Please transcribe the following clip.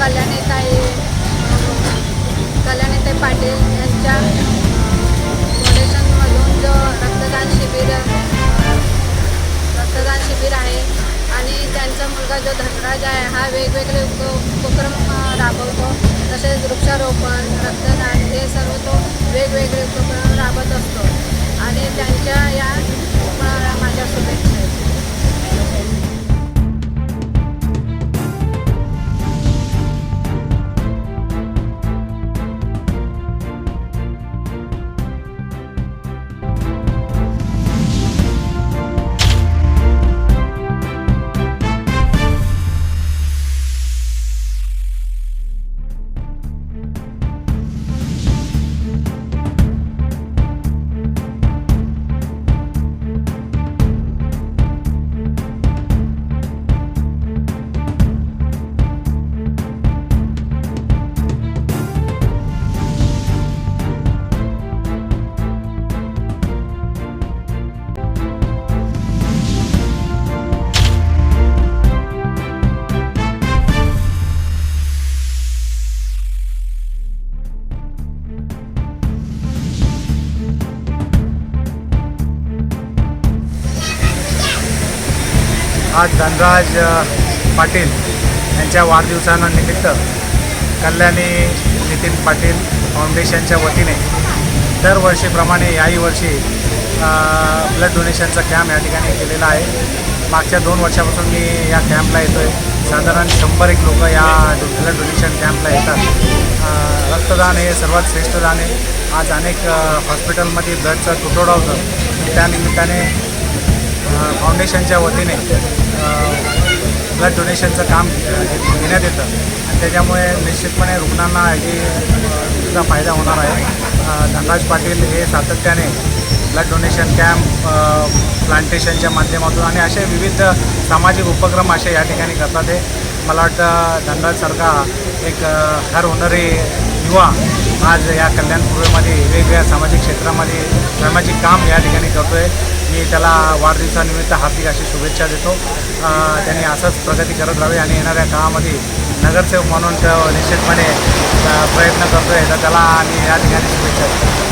कल्याणीताई कल्याणीताई पाटील यांच्या फाउंडेशनमधून जो रक्तदान शिबिर रक्तदान शिबिर आहे आणि त्यांचा मुलगा जो धनराज आहे हा वेगवेगळे उप उपक्रम राबवतो. तसेच वृक्षारोपण रक्तदान हे सर्व तो वेगवेगळे आज धनराज पाटील यांच्या वाढदिवसानिमित्त कल्याणी नितीन पाटील फाउंडेशनच्या वतीने दरवर्षीप्रमाणे याही वर्षी ब्लड डोनेशनचा कॅम्प या ठिकाणी केलेला आहे. मागच्या दोन वर्षापासून मी या कॅम्पला येतो आहे साधारण शंभर एक लोक या ब्लड डोनेशन कॅम्पला येतात. रक्तदान हे सर्वात श्रेष्ठ दान आहे. आज अनेक हॉस्पिटलमध्ये ब्लडचा तुटवडा होतं. त्यानिमित्ताने फाउंडेशनच्या वतीने ब्लड डोनेशनचं काम घेण्यात येतं. आणि त्याच्यामुळे निश्चितपणे रुग्णांना याची सुद्धा फायदा होणार आहे. धनराज पाटील हे सातत्याने ब्लड डोनेशन कॅम्प प्लांटेशनच्या माध्यमातून आणि असे विविध सामाजिक उपक्रम असे या ठिकाणी करतात हे. मला वाटतं धनराजसारखा एक हर होणारी युवा आज या कल्याण पूर्वेमध्ये वेगवेगळ्या सामाजिक क्षेत्रामध्ये सामाजिक काम या ठिकाणी करतो आहे मी त्याला वाढदिवसानिमित्त हार्दिक अशी शुभेच्छा देतो. त्यांनी असंच प्रगती करत राहावी आणि येणाऱ्या काळामध्ये नगरसेवक म्हणून निश्चितपणे प्रयत्न करतो आहे तर त्याला आम्ही या ठिकाणी शुभेच्छा देतो.